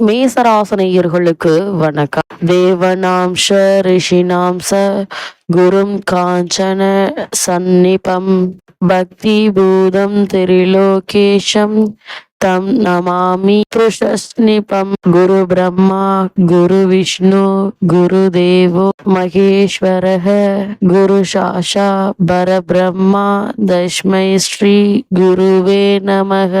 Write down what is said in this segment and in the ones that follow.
மேசராசனையர்களுக்கு வணக்கம். தேவனாம் ரிஷினாம் ச குரும் காஞ்சன சந்நிபம் பக்தி பூதம் திரிலோகேஷம் தம் நமாமி புருஷஸ்னிபம் குரு பிரம்மா குரு விஷ்ணு குரு தேவோ மகேஸ்வரக குரு சாஷா பரபிரம்மா தஷ்மை ஸ்ரீ குருவே நமக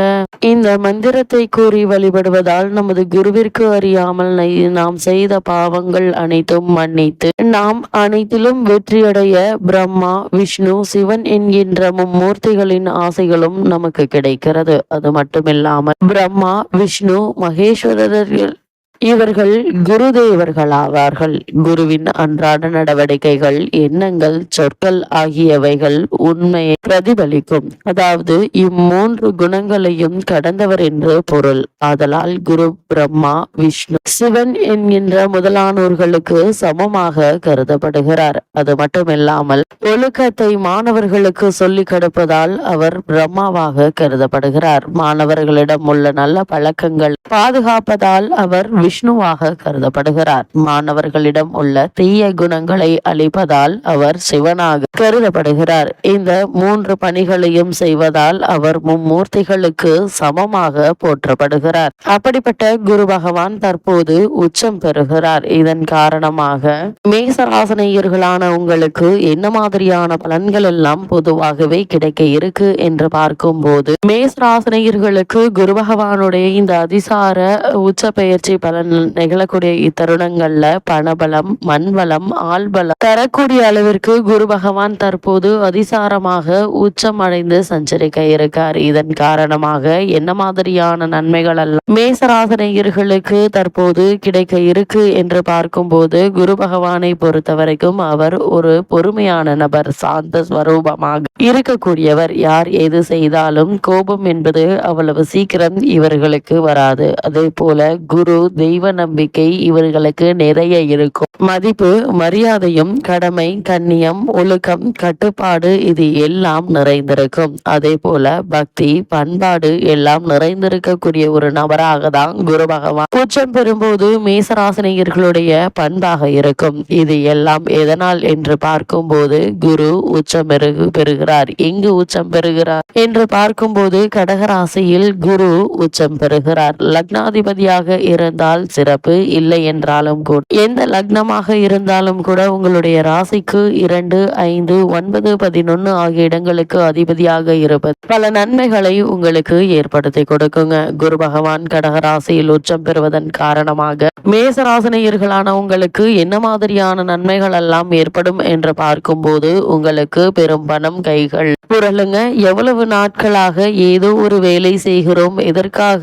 இந்த மந்திரத்தை கூறி வழிபடுவதால் நமது குருவிற்கு அறியாமல் நை- நாம் செய்த பாவங்கள் அனைத்தும் மன்னித்து நாம் அனைத்திலும் வெற்றியடைய பிரம்மா விஷ்ணு சிவன் என்கின்ற மும்மூர்த்திகளின் ஆசைகளும் நமக்கு கிடைக்கிறது. அது மட்டுமில்லாமல் பிரம்மா விஷ்ணு மகேஸ்வரர்கள் இவர்கள் குருதேவர்கள் ஆவார்கள் குருவின் அன்றாட நடவடிக்கைகள் எண்ணங்கள் சொற்கள் ஆகியவைகள் உண்மையை பிரதிபலிக்கும். அதாவது இம்மூன்று குணங்களையும் கடந்தவர் என்று பொருள். ஆதலால் குரு பிரம்மா விஷ்ணு சிவன் என்கின்ற முதலானோர்களுக்கு சமமாக கருதப்படுகிறார். அது மட்டுமில்லாமல் ஒழுக்கத்தை மாணவர்களுக்கு சொல்லி கொடுப்பதால் அவர் பிரம்மாவாக கருதப்படுகிறார். மாணவர்களிடம் உள்ள நல்ல பழக்கங்கள் பாதுகாப்பதால் அவர் விஷ்ணுவாக கருதப்படுகிறார். மாணவர்களிடம் உள்ள தீய குணங்களை அளிப்பதால் அவர் சிவனாக கருதப்படுகிறார். இந்த மூன்று பணிகளையும் செய்வதால் அவர் மும்மூர்த்திகளுக்கு சமமாக போற்றப்படுகிறார். அப்படிப்பட்ட குரு பகவான் தற்போது உச்சம் பெறுகிறார். இதன் காரணமாக மேசராசனையர்களான உங்களுக்கு என்ன மாதிரியான பலன்கள் எல்லாம் பொதுவாகவே கிடைக்க இருக்கு என்று பார்க்கும் போது மேசராசனையர்களுக்கு குரு பகவானுடைய இந்த அதிசார உச்ச பயிற்சி பலன் நிகழக்கூடிய இத்தருணங்கள்ல பணபலம் மண்வளம் ஆள்பலம் தரக்கூடிய அளவிற்கு குரு பகவான் தற்போது அதிசாரமாக உச்சம் அடைந்து சஞ்சரிக்க இருக்கார். இதன் காரணமாக என்ன மாதிரியான நன்மைகள் எல்லாம் மேசராசனையர்களுக்கு தற்போது கிடைக்க இருக்கு என்று பார்க்கும்போது குரு பகவானை பொறுத்த வரைக்கும் அவர் ஒரு பொறுமையான நபர் சாந்த ஸ்வரூபமாக இருக்கக்கூடியவர். யார் எது செய்தாலும் கோபம் என்பது அவ்வளவு சீக்கிரம் இவர்களுக்கு வராது. அதே போல குரு தெய்வ நம்பிக்கை இவர்களுக்கு நிறைய இருக்கும். மதிப்பு மரியாதையும் கடமை கண்ணியம் ஒழுக்கம் கட்டுப்பாடு இது எல்லாம் நிறைந்திருக்கும். அதே போல பக்தி பண்பாடு எல்லாம் நிறைந்திருக்கக்கூடிய ஒரு நபராக தான் குரு பகவான். உச்சம் பெறும்போது மேசராசினியர்களுடைய பண்பாக இருக்கும். இது எல்லாம் எதனால் என்று பார்க்கும்போது குரு உச்சம் பெருகு பெறுகிறார். எங்கு உச்சம் பெறுகிறார்? என்று பார்க்கும்போது கடகராசியில் குரு உச்சம் பெறுகிறார். லக்னாதிபதியாக இருந்தால் சிறப்பு இல்லை என்றாலும் கூட. எந்த லக்னமாக இருந்தாலும் கூட உங்களுடைய ராசிக்கு இரண்டு ஐந்து ஒன்பது பதினொன்னு ஆகிய இடங்களுக்கு அதிபதியாக இருப்பது. பல நன்மைகளை உங்களுக்கு ஏற்படுத்தி கொடுக்குங்க. குரு பகவான் கடகராசியில் உச்சம் பெறுவதன் காரணமாக மேசராசினியர்களான உங்களுக்கு என்ன மாதிரியான நன்மைகள் எல்லாம் ஏற்படும் என்று பார்க்கும்போது உங்களுக்கு பெரும் பணம் கைகள் புரளுங்க. எவ்வளவு நாட்களாக ஏதோ ஒரு வேலை செய்கிறோம். எதற்காக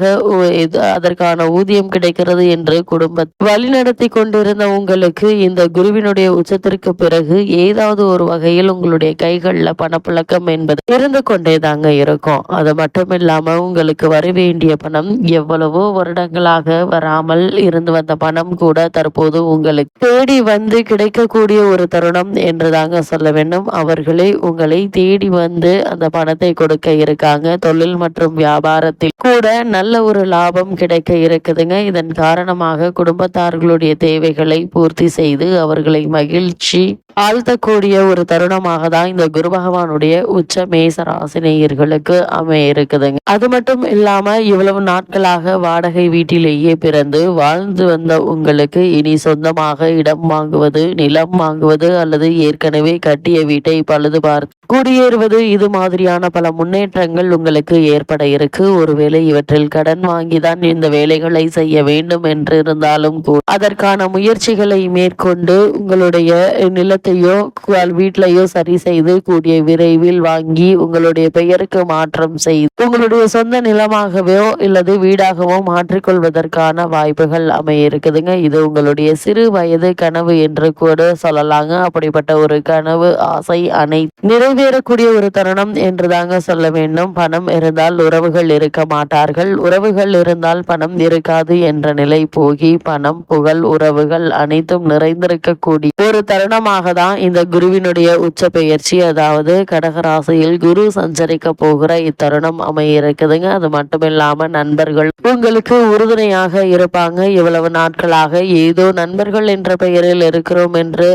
அதற்கான ஊதியம் கிடைக்கிறது என்று குடும்ப வழிநடத்தி கொண்டிருந்த உங்களுக்கு இந்த குருவினுடைய உச்சத்திற்கு பிறகு ஏதாவது ஒரு வகையில் உங்களுடைய கைகளில் பணப்புழக்கம் என்பது இருந்து கொண்டே தாங்க இருக்கும். அது மட்டும் இல்லாம உங்களுக்கு வர வேண்டிய பணம் எவ்வளவோ வருடங்களாக வராமல் இருந்து வந்த பணம் கூட தற்போது உங்களுக்கு தேடி வந்து கிடைக்கக்கூடிய ஒரு தருணம் என்று தாங்க சொல்ல வேண்டும். அவர்களே உங்களை தேடி வந்து அந்த பணத்தை கொடுக்க இருக்காங்க. தொழில் மற்றும் வியாபாரத்தில் கூட நல்ல ஒரு லாபம் கிடைக்க இருக்குதுங்க. இதன் காரணமாக குடும்பத்தார்களுடைய தேவைகளை பூர்த்தி செய்து அவர்களை மகிழ்ச்சி ஆழ்த்தக்கூடிய ஒரு தருணமாக தான் இந்த குரு பகவானுடைய உச்ச மேச ராசினியர்களுக்கு அமைய இருக்குதுங்க. அது மட்டும் இல்லாம இவ்வளவு நாட்களாக வாடகை வீட்டிலேயே பிறந்து வாழ்ந்து வந்த உங்களுக்கு இனி சொந்தமாக இடம் வாங்குவது நிலம் வாங்குவது அல்லது ஏற்கனவே கட்டிய வீட்டை பழுது பார்த்து குடியேறுவது இது மாதிரியான பல முன்னேற்றங்கள் உங்களுக்கு ஏற்பட இருக்கு. ஒருவேளை இவற்றில் கடன் வாங்கிதான் இந்த வேலைகளை செய்ய வேண்டும். என்று இருந்தாலும் கூட. அதற்கான முயற்சிகளை மேற்கொண்டு உங்களுடைய நிலத்தையோ வீட்டிலையோ சரி செய்து கூடிய விரைவில் வாங்கி உங்களுடைய பெயருக்கு மாற்றம் செய்து உங்களுடைய சொந்த நிலமாகவோ இல்லது வீடாகவோ மாற்றிக்கொள்வதற்கான வாய்ப்புகள் அமைய இருக்குதுங்க இது உங்களுடைய சிறு வயது கனவு என்று கூட சொல்லலாங்க. அப்படிப்பட்ட ஒரு கனவு ஆசை அனை நிறைவேறக்கூடிய ஒரு தருணம் என்று தாங்க சொல்ல வேண்டும். பணம் இருந்தால் உறவுகள் இருக்க மாட்டார்கள். உறவுகள் இருந்தால் பணம் இருக்காது என்ற நிலை நிலை போகி பணம் புகழ் உறவுகள் அனைத்தும் நிறைந்திருக்கக்கூடிய ஒரு தருணமாக தான் இந்த குருவினுடைய உச்ச பெயர்ச்சி அதாவது கடகராசியில் குரு சஞ்சரிக்க போகிற இத்தருணம் அமைய இருக்குதுங்க அது மட்டும் இல்லாம நண்பர்கள் உங்களுக்கு உறுதுணையாக இருப்பாங்க. இவ்வளவு நாட்களாக ஏதோ நண்பர்கள் என்ற பெயரில் இருக்கிறோம் என்று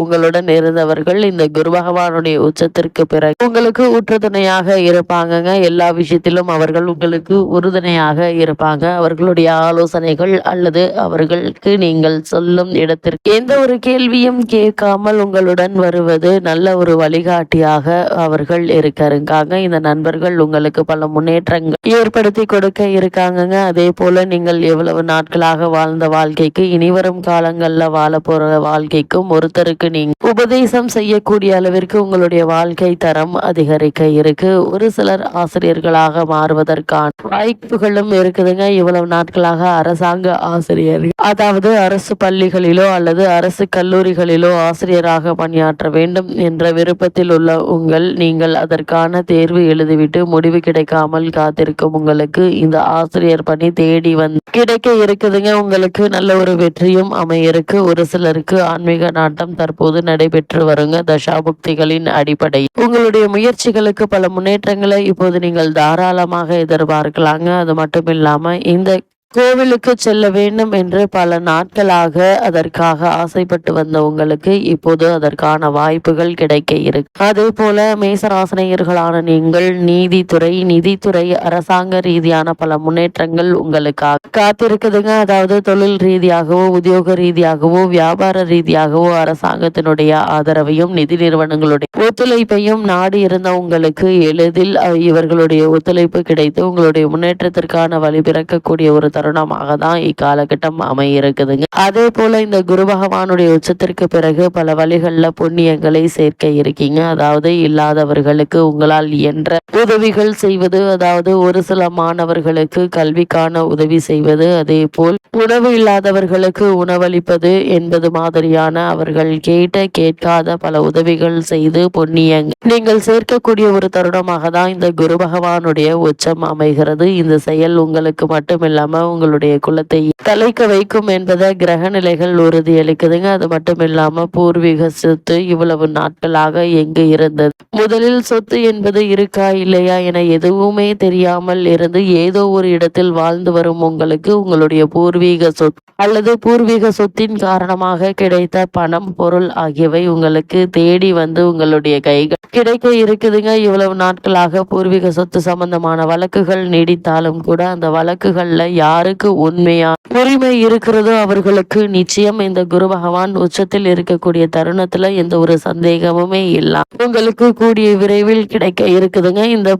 உங்களுடன் இருந்தவர்கள் இந்த குரு பகவானுடைய உச்சத்திற்கு பிறகு உங்களுக்கு உற்றுதுணையாக இருப்பாங்கங்க. எல்லா விஷயத்திலும் அவர்கள் உங்களுக்கு உறுதுணையாக இருப்பாங்க. அவர்களுடைய ஆலோசனைகள் அல்லது அவர்களுக்கு நீங்கள் சொல்லும் இடத்திற்கு எந்த ஒரு கேள்வியும் கேட்காமல் உங்களுடன் வருவது நல்ல ஒரு வழிகாட்டியாக அவர்கள் இருக்காருங்காங்க. இந்த நண்பர்கள் உங்களுக்கு பல முன்னேற்றங்கள் ஏற்படுத்தி கொடுக்க இருக்காங்கங்க. அதே போல நீங்கள் எவ்வளவு நாட்களாக வாழ்ந்த வாழ்க்கைக்கு இனிவரும் காலங்கள்ல வாழ போற வாழ்க்கைக்கும் ஒருத்தருக்கு நீங்க உபதேசம் செய்யக்கூடிய அளவிற்கு உங்களுடைய வாழ்க்கை தரம் அதிகரிக்க இருக்கு. ஒரு சிலர் ஆசிரியர்களாக மாறுவதற்கான வாய்ப்புகளும் இருக்குதுங்க. இவ்வளவு நாட்களாக அரசாங்க ஆசிரியர். அதாவது அரசு பள்ளிகளிலோ அல்லது அரசு கல்லூரிகளிலோ ஆசிரியராக பணியாற்ற வேண்டும் என்ற விருப்பத்தில் உள்ள உங்கள் நீங்கள் அதற்கான தேர்வு எழுதிவிட்டு முடிவு கிடைக்காமல் காத்திருக்கும் உங்களுக்கு இந்த ஆசிரியர் பணி தேடி வந்து கிடைக்க இருக்குதுங்க. உங்களுக்கு நல்ல ஒரு வெற்றியும் அமையிருக்கு. ஒரு சிலருக்கு ஆன்மீக நாட்டம் தற்போது நடைபெற்று வருங்க. தசாபுக்திகளின் அடிப்படை உங்களுடைய முயற்சிகளுக்கு பல முன்னேற்றங்களை இப்போது நீங்கள் தாராளமாக எதிர்பார்க்கலாங்க. அது மட்டும் இல்லாம இந்த கோவிலுக்கு செல்ல வேண்டும் என்று பல நாட்களாக அதற்காக ஆசைப்பட்டு வந்த உங்களுக்கு இப்போது அதற்கான வாய்ப்புகள் கிடைக்க இருக்கு. அதே போல மேசராசனையர்களான நீங்கள் நீதித்துறை நிதித்துறை அரசாங்க ரீதியான பல முன்னேற்றங்கள் உங்களுக்காக காத்திருக்குதுங்க. அதாவது தொழில் ரீதியாகவோ உத்தியோக ரீதியாகவோ வியாபார ரீதியாகவோ அரசாங்கத்தினுடைய ஆதரவையும் நிதி நிறுவனங்களுடைய ஒத்துழைப்பையும் நாடு இருந்த உங்களுக்கு எளிதில் இவர்களுடைய ஒத்துழைப்பு கிடைத்து உங்களுடைய முன்னேற்றத்திற்கான வழி பிறக்கக்கூடிய ஒரு தருணமாக தான் இக்காலகட்டம் அமையிருக்குதுங்க. அதே போல இந்த குரு பகவானுடைய உச்சத்திற்கு பிறகு பல வழிகளில் புண்ணியங்களை சேர்க்க இருக்கீங்க. அதாவது இல்லாதவர்களுக்கு உங்களால் என்ற உதவிகள் செய்வது அதாவது ஒரு சில மாணவர்களுக்கு கல்விக்கான உதவி செய்வது அதே போல் உணவு இல்லாதவர்களுக்கு உணவளிப்பது என்பது மாதிரியான அவர்கள் கேட்ட கேட்காத பல உதவிகள் செய்து பொன்னியங்க நீங்கள் சேர்க்கக்கூடிய ஒரு தருணமாக தான் இந்த குரு பகவானுடைய உச்சம் அமைகிறது. இந்த செயல் உங்களுக்கு மட்டுமில்லாம உங்களுடைய குலத்தை தலைக்க வைக்கும் என்பதை கிரக நிலைகள் உறுதியளிக்குதுங்க. அது மட்டும் இல்லாம பூர்வீக சொத்து இவ்வளவு நாட்களாக எங்கு இருந்தது? முதலில் சொத்து என்பது இருக்கா இல்லையா என எதுவுமே தெரியாமல் இருந்து ஏதோ ஒரு இடத்தில் வாழ்ந்து வரும் உங்களுக்கு உங்களுடைய பூர்வீக சொத்து அல்லது பூர்வீக சொத்தின் காரணமாக கிடைத்த பணம் பொருள் ஆகியவை உங்களுக்கு தேடி வந்து உங்களுடைய கைகள் கிடைக்க இருக்குதுங்க. இவ்வளவு நாட்களாக பூர்வீக சொத்து சம்பந்தமான வழக்குகள் நீடித்தாலும் கூட அந்த வழக்குகள்ல யார் யாருக்கு உண்மையா உரிமை இருக்கிறதோ அவர்களுக்கு நிச்சயம். இந்த குரு பகவான் உச்சத்தில் இருக்கக்கூடிய தருணத்துல எந்த ஒரு சந்தேகமுமே இல்லாம உங்களுக்கு கூடிய விரைவில் கிடைக்க இருக்குதுங்க. இந்த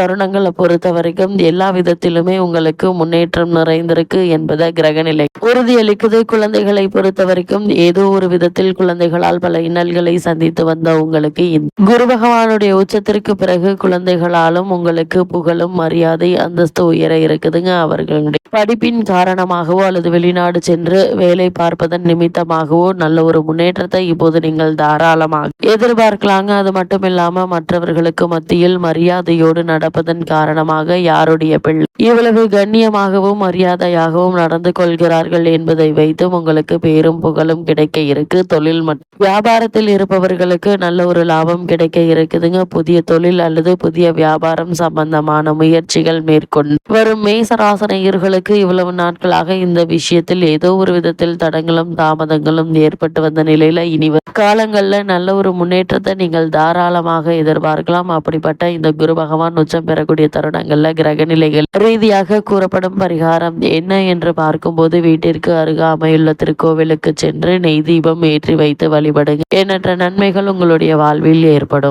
தருணங்களை பொறுத்த வரைக்கும் எல்லா விதத்திலுமே உங்களுக்கு முன்னேற்றம் நிறைந்திருக்கு என்பதை கிரகநிலை உறுதியளிக்குது. குழந்தைகளை பொறுத்த வரைக்கும் ஏதோ ஒரு விதத்தில் குழந்தைகளால் பல இன்னல்களை சந்தித்து வந்த உங்களுக்கு குரு பகவானுடைய உச்சத்திற்கு பிறகு குழந்தைகளாலும் உங்களுக்கு புகழும் மரியாதை அந்தஸ்து உயர இருக்குதுங்க அவர்களுடைய படிப்பின் காரணமாகவோ அல்லது வெளிநாடு சென்று வேலை பார்ப்பதன் நிமித்தமாகவோ நல்ல ஒரு முன்னேற்றத்தை இப்போது நீங்கள் தாராளமாக எதிர்பார்க்கலாங்க. அது மட்டும் இல்லாம மற்றவர்களுக்கு மத்தியில் மரியாதையோடு நடப்பதன் காரணமாக யாருடைய பிள்ளை இவ்வளவு கண்ணியமாகவும் மரியாதையாகவும் நடந்து கொள்கிறார்கள் என்பதை வைத்தும் உங்களுக்கு பேரும் புகழும் கிடைக்க இருக்கு. தொழில் மற்றும் வியாபாரத்தில் இருப்பவர்களுக்கு நல்ல ஒரு லாபம் கிடைக்க இருக்குதுங்க. புதிய தொழில் அல்லது புதிய வியாபாரம் சம்பந்தமான முயற்சிகள் மேற்கொண்டு வரும் மேசராசனையர்களுக்கு இவ்வளவு நாட்களாக இந்த விஷயத்தில் ஏதோ ஒரு விதத்தில் தடங்களும் தாமதங்களும் ஏற்பட்டு வந்த நிலையில இனி காலங்களில் நல்ல ஒரு முன்னேற்றத்தை நீங்கள் தாராளமாக எதிர்பார்க்கலாம். அப்படிப்பட்ட இந்த குரு பகவான் உச்சம் பெறக்கூடிய தருணங்களில் கிரக நிலைகள் ரீதியாக கூறப்படும் பரிகாரம் என்ன என்று பார்க்கும்போது வீட்டிற்கு அருகாமையுள்ள திருக்கோவிலுக்கு சென்று நெய் தீபம் ஏற்றி வைத்து வழிபடுங்க. எண்ணற்ற நன்மைகள் உங்களுடைய வாழ்வில் ஏற்படும்.